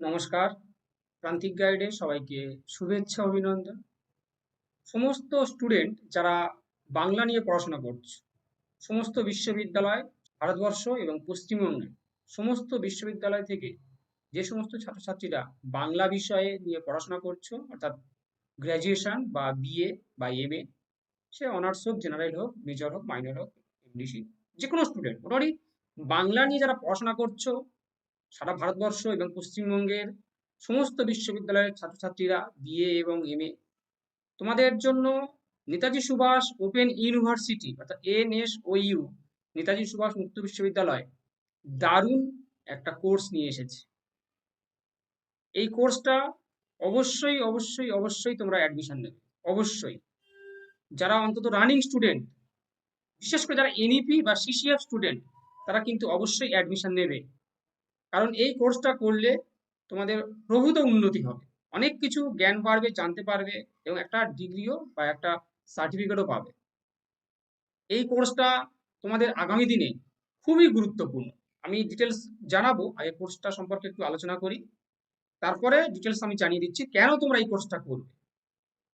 নমস্কার। প্রান্তিক গাইডে সবাইকে শুভেচ্ছা, অভিনন্দন। সমস্ত স্টুডেন্ট যারা বাংলা নিয়ে পড়াশোনা করছে, সমস্ত বিশ্ববিদ্যালয়, ভারতবর্ষ এবং পশ্চিমবঙ্গে, সমস্ত বিশ্ববিদ্যালয় থেকে যে সমস্ত ছাত্রছাত্রীরা বাংলা বিষয়ে নিয়ে পড়াশোনা করছ, অর্থাৎ গ্র্যাজুয়েশন বা বিএ বা এম সে অনার্স হোক জেনারেল হোক মেজর হোক মাইনর হোক এমডিসি যে কোনো স্টুডেন্ট মোটামুটি বাংলা নিয়ে যারা পড়াশোনা করছ সারা ভারতবর্ষ এবং পশ্চিমবঙ্গের সমস্ত বিশ্ববিদ্যালয়ের ছাত্রছাত্রীরা বিএ এবং এম তোমাদের জন্য নেতাজি সুভাষ ওপেন ইউনিভার্সিটি অর্থাৎ এনএস ইউ নেতাজি সুভাষ মুক্ত বিশ্ববিদ্যালয়, দারুণ একটা কোর্স নিয়ে এসেছে। এই কোর্সটা অবশ্যই অবশ্যই অবশ্যই তোমরা অ্যাডমিশন নেবে, অবশ্যই। যারা অন্তত রানিং স্টুডেন্ট বিশেষ করে যারা এনইপি বা সিসিএফ স্টুডেন্ট তারা কিন্তু অবশ্যই অ্যাডমিশন নেবে। কারণ এই কোর্সটা করলে তোমাদের প্রভূত উন্নতি হবে। অনেক কিছু জ্ঞান বাড়বে জানতে পারবে এবং একটা ডিগ্রিও বা একটা সার্টিফিকেটও পাবে। এই কোর্সটা তোমাদের আগামী দিনে খুবই গুরুত্বপূর্ণ। আমি ডিটেলস জানাব আগে কোর্সটা সম্পর্কে একটু আলোচনা করি। তারপরে ডিটেলস আমি জানিয়ে দিচ্ছি, কেন তোমরা এই কোর্সটা করবে?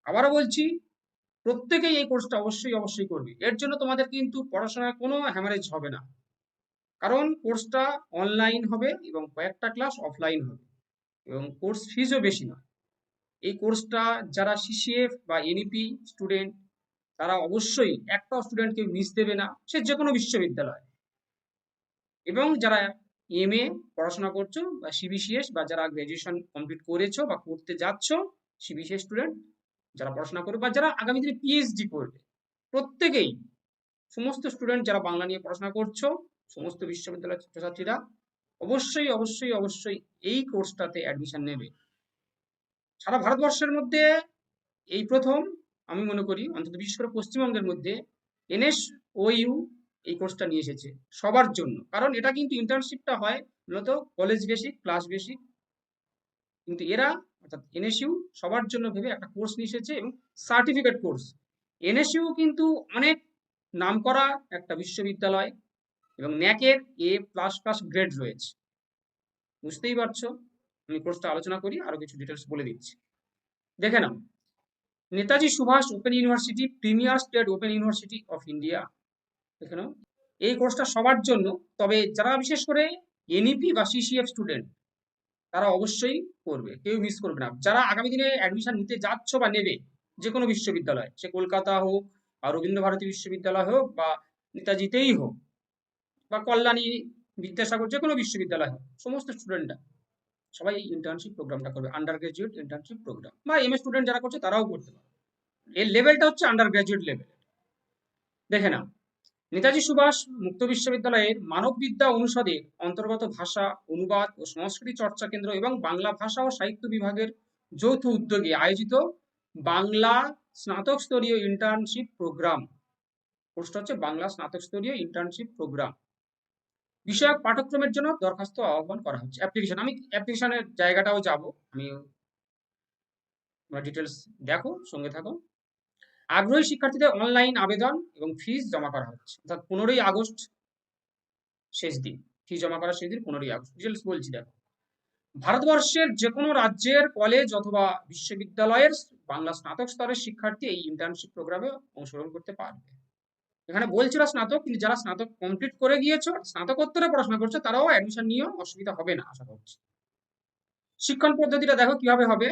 আবারও বলছি, প্রত্যেকেই এই কোর্সটা অবশ্যই অবশ্যই করবে। এর জন্য তোমাদের কিন্তু পড়াশোনার কোনো হ্যামারেজ হবে না। কারণ কোর্সটা অনলাইন হবে এবং কয়েকটা ক্লাস অফলাইন হবে এবং কোর্স ফিজও বেশি নয়। এই কোর্সটা যারা সিসিএফ বা এনইপি স্টুডেন্ট তারা অবশ্যই একটাও স্টুডেন্টকে মিস দেবে না, সে যে কোনো বিশ্ববিদ্যালয়। এবং যারা এম এ পড়াশোনা করছ বা সিবিসিএস বা যারা গ্র্যাজুয়েশন কমপ্লিট করেছ বা করতে যাচ্ছ সিবিসিএস স্টুডেন্ট যারা পড়াশোনা করবে বা যারা আগামী দিনে পিএইচডি করবে, প্রত্যেকেই, সমস্ত স্টুডেন্ট যারা বাংলা নিয়ে পড়াশোনা করছ সমস্ত বিশ্ববিদ্যালয়ের ছাত্রছাত্রীরা অবশ্যই অবশ্যই অবশ্যই এই কোর্সটাতে অ্যাডমিশন নেবে। সারা ভারতবর্ষের মধ্যে এই প্রথম, আমি মনে করি, অন্তত বিশেষ করে পশ্চিমবঙ্গের মধ্যে এনএস ইউ এই কোর্সটা নিয়ে এসেছে সবার জন্য। কারণ এটা কিন্তু ইন্টার্নশিপটা হয় মূলত কলেজ বেসিক ক্লাস বেসিক কিন্তু এরা, অর্থাৎ এনএসইউ সবার জন্য ভেবে একটা কোর্স নিয়ে এসেছে এবং সার্টিফিকেট কোর্স এনএসইউ কিন্তু অনেক নাম করা একটা বিশ্ববিদ্যালয়। এবং ন্যাকের এ প্লাস প্লাস গ্রেড রয়েছে। বুঝতেই পারছ? আমি কোর্সটা আলোচনা করি, আরও কিছু ডিটেলস বলে দিচ্ছি। দেখে নাও। Netaji Subhas open university premier state open university of India দেখে নাও। এই কোর্সটা সবার জন্য, তবে যারা বিশেষ করে এনইপি বা সিসিএফ স্টুডেন্ট তারা অবশ্যই করবে। কেউ মিস করবে না। যারা আগামী দিনে অ্যাডমিশন নিতে যাচ্ছ বা নেবে যে কোনো বিশ্ববিদ্যালয়, সে কলকাতা হোক বা রবীন্দ্র ভারতী বিশ্ববিদ্যালয় হোক বা নেতাজিতেই হোক বা কল্যাণী, বিদ্যাসাগর যে কোনো বিশ্ববিদ্যালয় সমস্ত স্টুডেন্টরা সবাই ইন্টার্নশিপ প্রোগ্রামটা করবে আন্ডার গ্রাজুয়েট ইন্টার্নশিপ প্রোগ্রাম বা এম স্টুডেন্ট যারা করছে তারাও করতে পারে এর লেভেলটা হচ্ছে আন্ডার গ্রাজুয়েট লেভেল দেখে নাও, নেতাজি সুভাষ মুক্ত বিশ্ববিদ্যালয়ের মানববিদ্যা অনুষদের অন্তর্গত ভাষা, অনুবাদ ও সংস্কৃতি চর্চা কেন্দ্র এবং বাংলা ভাষা ও সাহিত্য বিভাগের যৌথ উদ্যোগে আয়োজিত বাংলা স্নাতক স্তরীয় ইন্টার্নশিপ প্রোগ্রাম কোর্সটা হচ্ছে বাংলা স্নাতক স্তরীয় ইন্টার্নশিপ প্রোগ্রাম বিষয়ক পাঠক্রমের জন্য দরখাস্ত আহ্বান করা হচ্ছে। অ্যাপ্লিকেশন আমি অ্যাপ্লিকেশনের জায়গাটাও যাব। আমি ডিটেলস দেখো, সঙ্গে থাকো। আগ্রহী শিক্ষার্থীদের অনলাইন আবেদন এবং ফিস জমা করা হচ্ছে। অর্থাৎ পনেরোই আগস্ট শেষ দিন। ফি জমা করার শেষ দিন, পনেরোই আগস্ট। ডিটেলস বলছি, দেখো। ভারতবর্ষের যে কোনো রাজ্যের কলেজ অথবা বিশ্ববিদ্যালয়ের বাংলা স্নাতক স্তরের শিক্ষার্থী এই ইন্টার্নশিপ প্রোগ্রামে অংশগ্রহণ করতে পারবে। এখানে বলছিল স্নাতক, কিন্তু যারা স্নাতক কমপ্লিট করে গিয়েছো, স্নাতকোত্তরে পড়াশোনা করছ, তারাও অ্যাডমিশন নিয়েও অসুবিধা হবে না, আশা করছি। শিক্ষণ পদ্ধতিটা দেখো কীভাবে হবে?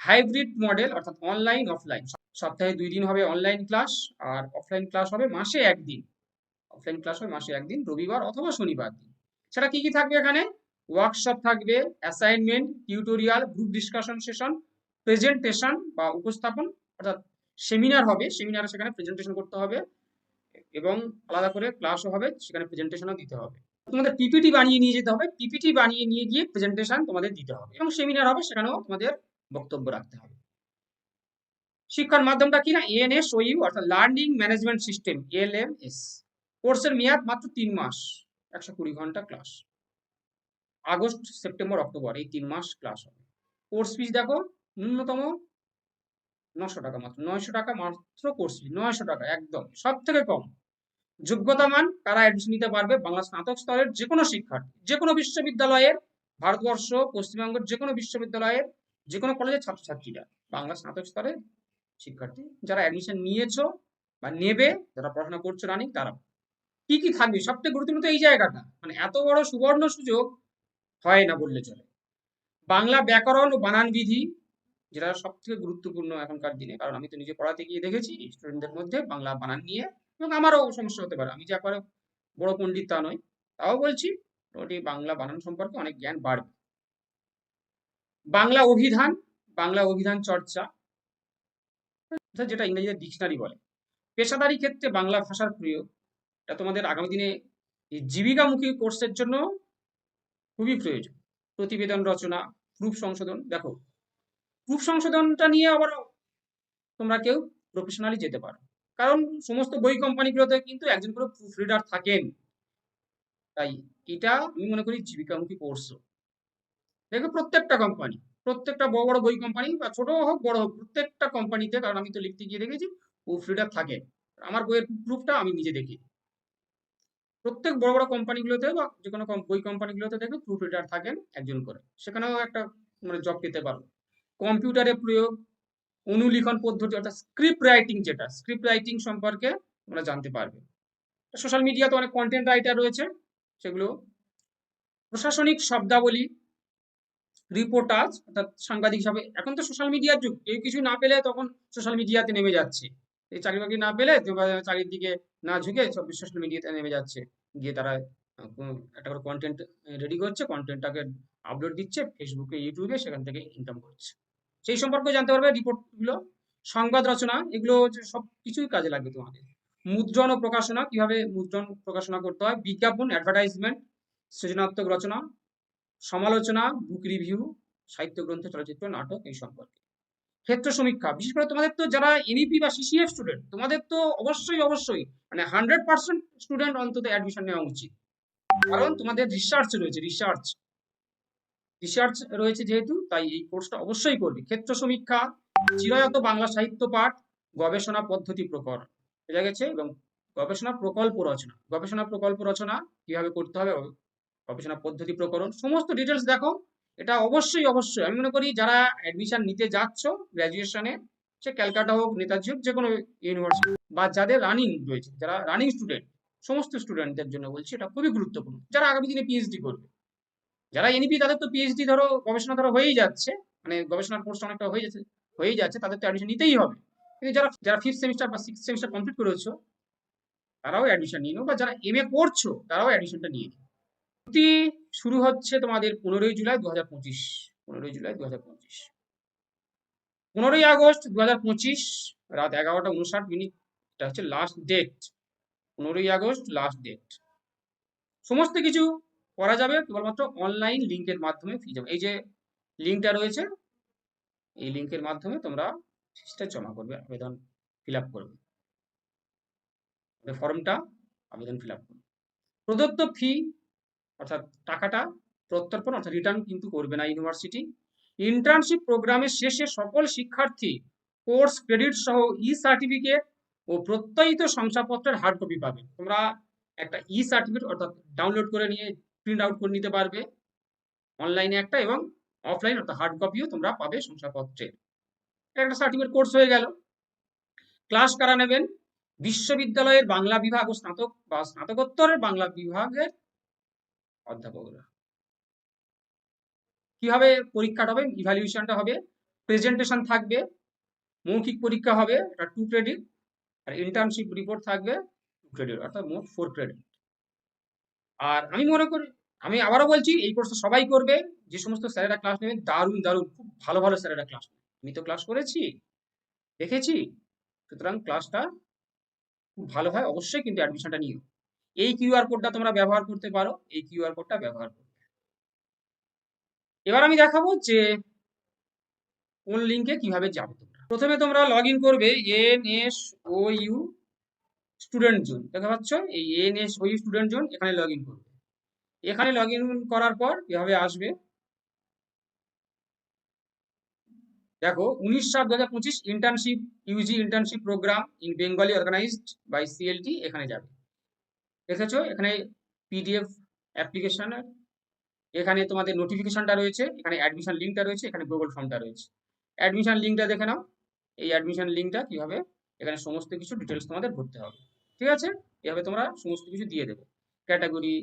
হাইব্রিড মডেল অর্থাৎ অনলাইন অফলাইন সপ্তাহে দুই দিন হবে অনলাইন ক্লাস আর অফলাইন ক্লাস হবে মাসে একদিন। অফলাইন ক্লাস হবে মাসে একদিন, রবিবার অথবা শনিবার দিন। সেটা কি কি থাকবে এখানে? ওয়ার্কশপ থাকবে assignment tutorial group discussion session presentation বা উপস্থাপন, অর্থাৎ সেমিনার হবে। সেমিনারে সেখানে প্রেজেন্টেশন করতে হবে। এবং আলাদা করে ক্লাসও হবে, সেখানে প্রেজেন্টেশনও দিতে হবে। তোমাদের পিপিটি বানিয়ে নিয়ে যেতে হবে। পিপিটি বানিয়ে নিয়ে গিয়ে প্রেজেন্টেশন তোমাদের দিতে হবে এবং সেমিনার হবে, সেখানেও তোমাদের বক্তব্য রাখতে হবে। শিক্ষার মাধ্যমটা কি না? এনএস ওইউ অর্থাৎ learning management system L M S কোর্সের মেয়াদ মাত্র তিন মাস, একশো কুড়ি ঘণ্টা ক্লাস আগস্ট সেপ্টেম্বর অক্টোবর এই তিন মাস ক্লাস হবে। কোর্স ফিস দেখো, ন্যূনতম নশো টাকা মাত্র, নয়শো টাকা মাত্র কোর্স ফি নয়শো টাকা, একদম সব থেকে কম। যোগ্যতা মান কারা অ্যাডমিশন নিতে পারবে? বাংলা স্নাতক স্তরের যে কোনো শিক্ষার্থী যে কোনো বিশ্ববিদ্যালয়ের, ভারতবর্ষ, পশ্চিমবঙ্গের যে কোনো বিশ্ববিদ্যালয়ের যে কোনো কলেজের ছাত্রছাত্রীরা, বাংলা স্নাতক স্তরের শিক্ষার্থী, যারা অ্যাডমিশন নিয়েছো বা নেবে, যারা পড়াশোনা করছ রানিং তারা। কি কি থাকবে? সবথেকে গুরুত্বপূর্ণ এই জায়গাটা। মানে এত বড় সুবর্ণ সুযোগ হয় না বললে চলে। বাংলা ব্যাকরণ ও বানান বিধি যেটা সব থেকে গুরুত্বপূর্ণ এখনকার দিনে। কারণ আমি তো নিজে পড়াতে গিয়ে দেখেছি স্টুডেন্টদের মধ্যে বাংলা বানান নিয়ে এবং আমারও সমস্যা হতে পারে। আমি যে একবারে বড় পণ্ডিত তা নয় তাও বলছি, মোটামুটি বাংলা বানান সম্পর্কে অনেক জ্ঞান বাড়বে। বাংলা অভিধান বাংলা অভিধান চর্চা যেটা ইংরেজিতে ডিকশনারি বলে। পেশাদারি ক্ষেত্রে বাংলা ভাষার প্রয়োগ, এটা তোমাদের আগামী দিনে এই জীবিকামুখী কোর্সের জন্য খুবই প্রয়োজন। প্রতিবেদন রচনা প্রুফ সংশোধন, দেখো প্রুফ সংশোধনটা নিয়ে আবার তোমরা কেউ প্রফেশনালি যেতে পারো। কারণ সমস্ত বই কোম্পানিগুলোতে কিন্তু একজন করে প্রুফ রিডার থাকেন। তাই এটা আমি মনে করি জীবিকামুখী কোর্স দেখো প্রত্যেকটা কোম্পানি প্রত্যেকটা বড় বড় বই কোম্পানি বা ছোট হোক, বড় হোক, প্রত্যেকটা কোম্পানিতে কারণ আমি তো লিখতে গিয়ে দেখেছি প্রুফ রিডার থাকে আমার বইয়ের প্রুফটা আমি নিজে দেখি। প্রত্যেক বড় বড় কোম্পানিগুলোতে বা যে কোনো বই কোম্পানিগুলোতে দেখবে প্রুফ রিডার থাকেন একজন করে। সেখানেও একটা মানে জব পেতে পারো। কম্পিউটারে প্রয়োগ, অনুলিখন পদ্ধতি অর্থাৎ স্ক্রিপ্ট রাইটিং যেটা স্ক্রিপ্ট রাইটিং সম্পর্কে তোমরা জানতে পারবে। সোশ্যাল মিডিয়াতে অনেক কন্টেন্ট রাইটার রয়েছে, সেগুলো প্রশাসনিক শব্দাবলী রিপোর্টাজ অর্থাৎ সাংবাদিক হিসাবে, এখন তো সোশ্যাল মিডিয়ার যুগ, কেউ কিছু না পেলে তখন সোশ্যাল মিডিয়াতে নেমে যাচ্ছে। এই চাকরি বাকরি না পেলে চাকরির দিকে না ঝুঁকে সব সোশ্যাল মিডিয়াতে নেমে যাচ্ছে। গিয়ে তারা একটা করে কন্টেন্ট রেডি করছে কন্টেন্টটাকে আপলোড দিচ্ছে ফেসবুকে ইউটিউবে সেখান থেকে ইনকাম করছে। সেই সম্পর্কে জানতে পারবে রিপোর্টগুলো সংবাদ রচনা, এগুলো সব কিছুই কাজে লাগবে তোমাদের। মুদ্রণ ও প্রকাশনা, কীভাবে মুদ্রণ প্রকাশনা করতে হয়, বিজ্ঞাপন অ্যাডভার্টাইজমেন্ট সৃজনাত্মক রচনা, সমালোচনা বুক রিভিউ সাহিত্য গ্রন্থ চলচ্চিত্র, নাটক, এই সম্পর্কে। ক্ষেত্র সমীক্ষা, বিশেষ করে তোমাদের তো যারা এনইপি বা সিসিএফ স্টুডেন্ট তোমাদের তো অবশ্যই অবশ্যই মানে হান্ড্রেড পার্সেন্ট স্টুডেন্ট অন্তত অ্যাডমিশন নেওয়া উচিত। কারণ তোমাদের রিসার্চ রয়েছে রিসার্চ রিসার্চ রয়েছে যেহেতু, তাই এই কোর্সটা অবশ্যই করবে। ক্ষেত্র সমীক্ষা, চিরায়ত বাংলা সাহিত্য পাঠ, গবেষণা পদ্ধতি প্রকরণ বোঝা গেছে? এবং গবেষণা প্রকল্প রচনা। গবেষণা প্রকল্প রচনা কীভাবে করতে হবে, গবেষণা পদ্ধতি প্রকরণ, সমস্ত ডিটেলস দেখো। এটা অবশ্যই অবশ্যই। আমি মনে করি যারা অ্যাডমিশন নিতে যাচ্ছ গ্র্যাজুয়েশনে সে ক্যালকাটা হোক, নেতাজি হোক যে কোনো ইউনিভার্সিটি বা যাদের রানিং রয়েছে, যারা রানিং স্টুডেন্ট সমস্ত স্টুডেন্টদের জন্য বলছি, এটা খুবই গুরুত্বপূর্ণ। যারা আগামী দিনে পিএইচডি করবে যারা এনইপি তাদের তো পিএইচডি ধরো, গবেষণা ধরো হয়েই যাচ্ছে। মানে গবেষণার কোর্স অনেকটা হয়ে যাচ্ছে, হয়েই যাচ্ছে, তাদের তো অ্যাডমিশন নিতেই হবে। কিন্তু যারা যারা ফিফথ সেমিস্টার বা সিক্স সেমিস্টার কমপ্লিট করেছ, তারাও অ্যাডমিশন নিয়ে নাও, বা যারা এম এ করছ, তারাও অ্যাডমিশনটা নিয়ে নিও। ভর্তি শুরু হচ্ছে তোমাদের পনেরোই জুলাই দু হাজার পঁচিশ, পনেরোই জুলাই দু হাজার পঁচিশ। পনেরোই আগস্ট দু হাজার পঁচিশ, রাত এগারোটা উনষাট মিনিট হচ্ছে লাস্ট ডেট পনেরোই আগস্ট লাস্ট ডেট সমস্ত কিছু করা যাবে কেবলমাত্র অনলাইন লিঙ্কের মাধ্যমে ফি জমা এই যে লিঙ্কটা রয়েছে, এই লিঙ্কের মাধ্যমে তোমরা ফিসটা জমা করবে, আবেদন ফিল করবে। ফর্মটা আবেদন ফিল করবে। প্রদত্ত ফি অর্থাৎ টাকাটা প্রত্যর্পণ, অর্থাৎ রিটার্ন কিন্তু করবে না ইউনিভার্সিটি ইন্টার্নশিপ প্রোগ্রামের শেষে সকল শিক্ষার্থী কোর্স ক্রেডিট সহ ই সার্টিফিকেট ও প্রত্যয়িত শংসাপত্রের হার্ড কপি পাবে। তোমরা একটা ই সার্টিফিকেট অর্থাৎ ডাউনলোড করে নিয়ে প্রিন্ট আউট করে নিতে পারবে। অনলাইনে একটা এবং অফলাইন অর্থাৎ হার্ড কপিও তোমরা পাবে শংসাপত্রের। একটা সার্টিফিকেট কোর্স হয়ে গেল। ক্লাস কারা নেবেন? বিশ্ববিদ্যালয়ের বাংলা বিভাগ ও স্নাতক বা স্নাতকোত্তরের বাংলা বিভাগের অধ্যাপকরা। কীভাবে পরীক্ষাটা হবে? ইভ্যালুয়েশনটা হবে। প্রেজেন্টেশন থাকবে। মৌখিক পরীক্ষা হবে। এটা টু ক্রেডিট আর ইন্টার্নশিপ রিপোর্ট থাকবে টু ক্রেডিট অর্থাৎ মোট ফোর ক্রেডিট আর আমি মনে করি, আমি আবারও বলছি, এই কোর্সটা সবাই করবে, যে সমস্ত স্যারেরা ক্লাস নেবেন দারুণ দারুণ, খুব ভালো ভালো স্যারেরা ক্লাস আমি তো ক্লাস করেছি, দেখেছি, সুতরাং ক্লাসটা খুব ভালো হয়, অবশ্যই কিন্তু অ্যাডমিশনটা নিও। এই কিউআর কোডটা তোমরা ব্যবহার করতে পারো, এই কিউআর কোডটা ব্যবহার করতে এবার আমি দেখাবো যে, কোন লিঙ্কে কীভাবে যাবে তোমরা। প্রথমে তোমরা লগ ইন করবে N S O U student zone দেখা পাচ্ছ? এই N S O U student zone এখানে লগ ইন করবে। এখানে লগ ইন করার পর এভাবে আসবে। দেখো, উনিশ সাত দু হাজার পঁচিশ internship UG internship programme in Bengali organised by CLT এখানে যাবে। দেখেছ? এখানে পিডিএফ অ্যাপ্লিকেশনের এখানে তোমাদের নোটিফিকেশনটা রয়েছে, এখানে অ্যাডমিশন লিঙ্কটা রয়েছে, এখানে গুগল ফর্মটা রয়েছে। অ্যাডমিশন লিঙ্কটা দেখে নাও। এই অ্যাডমিশন লিঙ্কটা কীভাবে এখানে সমস্ত কিছু ডিটেলস তোমাদের ভরতে হবে। ঠিক আছে? এভাবে তোমরা সমস্ত কিছু দিয়ে দেবে। ক্যাটাগরি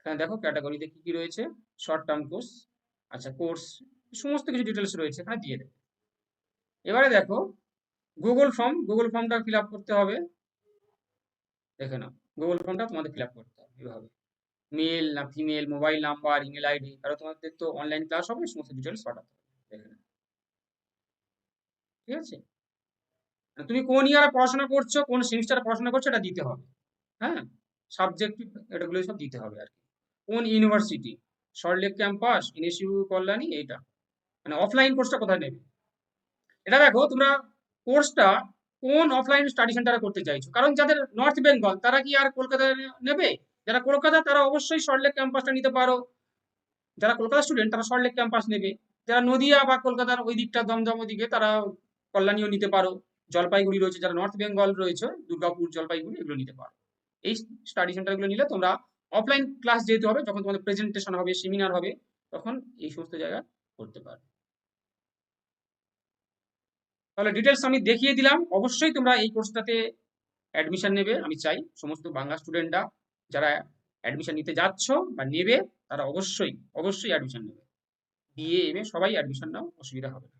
এখানে দেখো ক্যাটাগরিতে কি কি রয়েছে? শর্ট টার্ম কোর্স আচ্ছা কোর্স সমস্ত কিছু ডিটেলস রয়েছে, এখানে দিয়ে দেবে। এবারে দেখো গুগল ফর্ম গুগল ফর্মটা ফিল করতে হবে। দেখে নাও গুগল ফর্মটা তোমাদের ফিল করতে হবে এভাবে। মেল না female mobile number email ID কারণ তোমাদের তো অনলাইন ক্লাস হবে, সমস্ত ডিটেলস পাঠাতে হবে। দেখে ঠিক আছে? তুমি কোন ইয়ারে পড়াশোনা করছ, কোন সেমিস্টারে পড়াশোনা করছ, এটা দিতে হবে। হ্যাঁ? সাবজেক্ট এটাগুলো সব দিতে হবে আর কি। কোন university Salt Lake campus NSU Kalyani এইটা। মানে অফলাইন কোর্সটা কোথায় নেবে? এটা দেখো, তোমরা কোর্সটা কোন অফলাইন স্টাডি সেন্টারে করতে চাইছো? কারণ যাদের নর্থ বেঙ্গল তারা কি আর কলকাতায় নেবে? যারা কলকাতা তারা অবশ্যই সল্টলেক ক্যাম্পাসটা নিতে পারো। যারা কলকাতা স্টুডেন্ট তারা সল্টলেক ক্যাম্পাস নেবে। যারা নদিয়া বা কলকাতার ওই দিকটা, দমদম ওদিকে, তারা কল্যাণীও নিতে পারো। জলপাইগুড়ি রয়েছে, যারা নর্থ বেঙ্গল রয়েছে, দুর্গাপুর, জলপাইগুড়ি, এগুলো নিতে পারো। এই স্টাডি সেন্টারগুলো নিলে তোমরা অফলাইন ক্লাস যেহেতু হবে, যখন তোমাদের প্রেজেন্টেশন হবে সেমিনার হবে, তখন এই সমস্ত জায়গা করতে পারবে। তাহলে ডিটেলস আমি দেখিয়ে দিলাম। অবশ্যই তোমরা এই কোর্সটাতে অ্যাডমিশন নেবে, আমি চাই সমস্ত বাংলা স্টুডেন্টরা যারা অ্যাডমিশন নিতে যাচ্ছ বা নেবে, তারা অবশ্যই অবশ্যই অ্যাডমিশন নেবে। বিএ এম এ সবাই অ্যাডমিশন নাও, অসুবিধা হবে না।